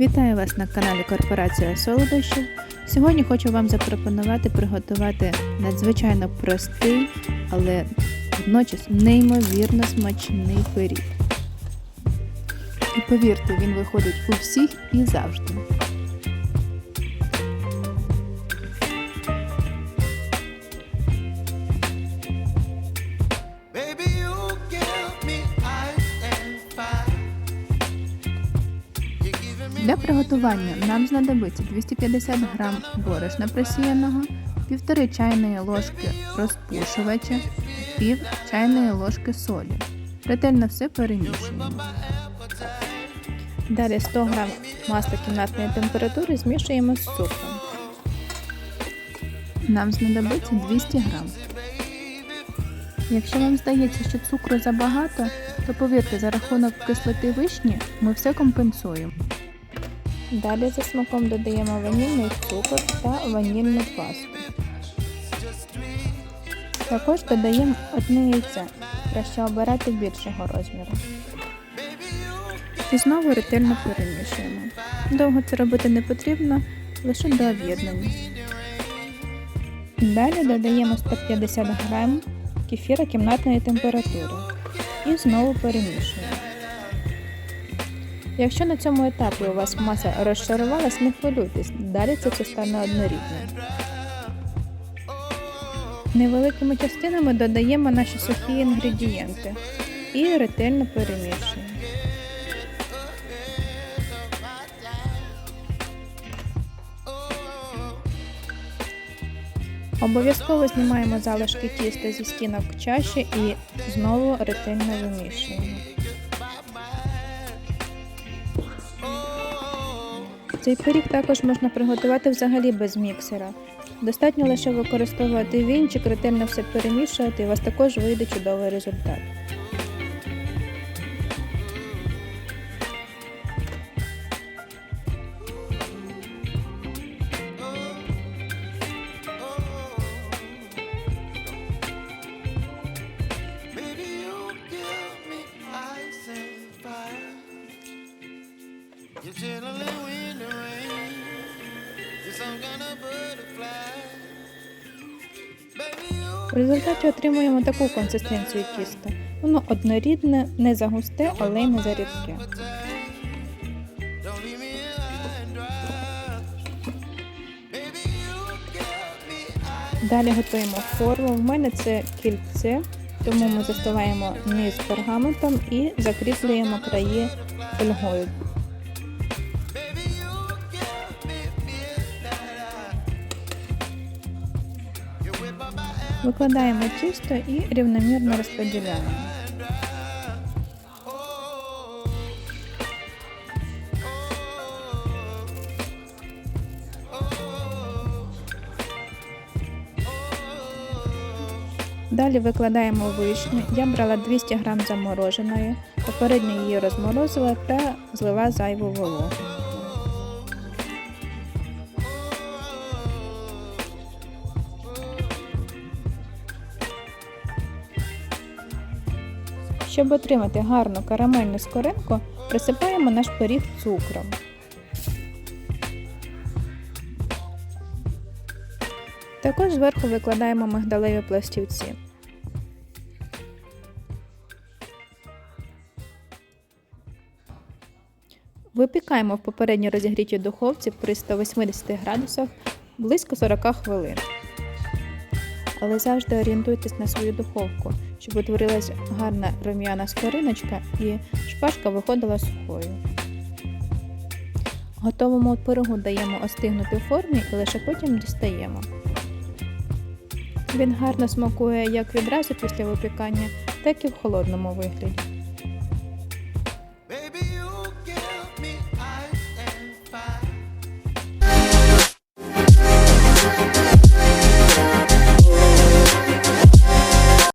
Вітаю вас на каналі Корпорація Солодощів. Сьогодні хочу вам запропонувати приготувати надзвичайно простий, але водночас неймовірно смачний пиріг. І повірте, він виходить у всіх і завжди. Для приготування нам знадобиться 250 г борошна просіяного, 1,5 чайної ложки розпушувача, пів чайної ложки солі. Ретельно все перемішуємо. Далі 100 г масла кімнатної температури змішуємо з цукром. Нам знадобиться 200 г. Якщо вам здається, що цукру забагато, то повірте, за рахунок кислоти вишні ми все компенсуємо. Далі за смаком додаємо ванільний цукор та ванільну пасту. Також додаємо одне яйце, краще обирати більшого розміру. І знову ретельно перемішуємо. Довго це робити не потрібно, лише до об'єднання. Далі додаємо 150 г кефіра кімнатної температури і знову перемішуємо. Якщо на цьому етапі у вас маса розшарувалась, не хвилюйтесь, далі це все стане однорідним. Невеликими частинами додаємо наші сухі інгредієнти і ретельно перемішуємо. Обов'язково знімаємо залишки тіста зі стінок чаші і знову ретельно вимішуємо. Цей пиріг також можна приготувати взагалі без міксера. Достатньо лише використовувати вінчик, ретельно все перемішувати, і у вас також вийде чудовий результат. You В результаті отримуємо таку консистенцію тіста. Воно однорідне, не загусте, але й не зарідке. Далі готуємо форму. В мене це кільце, тому ми застилаємо низ пергаментом і закріплюємо краї фольгою. Викладаємо тісто і рівномірно розподіляємо. Далі викладаємо вишню. Я брала 200 г замороженої, попередньо її розморозила та злила зайву вологу. Щоб отримати гарну карамельну скоринку, присипаємо наш пиріг цукром. Також зверху викладаємо мигдалеві пластівці. Випікаємо в попередньо розігрітій духовці при 180 градусах близько 40 хвилин. Але завжди орієнтуйтесь на свою духовку, щоб утворилась гарна рум'яна скориночка і шпажка виходила сухою. Готовому пирогу даємо остигнути в формі і лише потім дістаємо. Він гарно смакує як відразу після випікання, так і в холодному вигляді.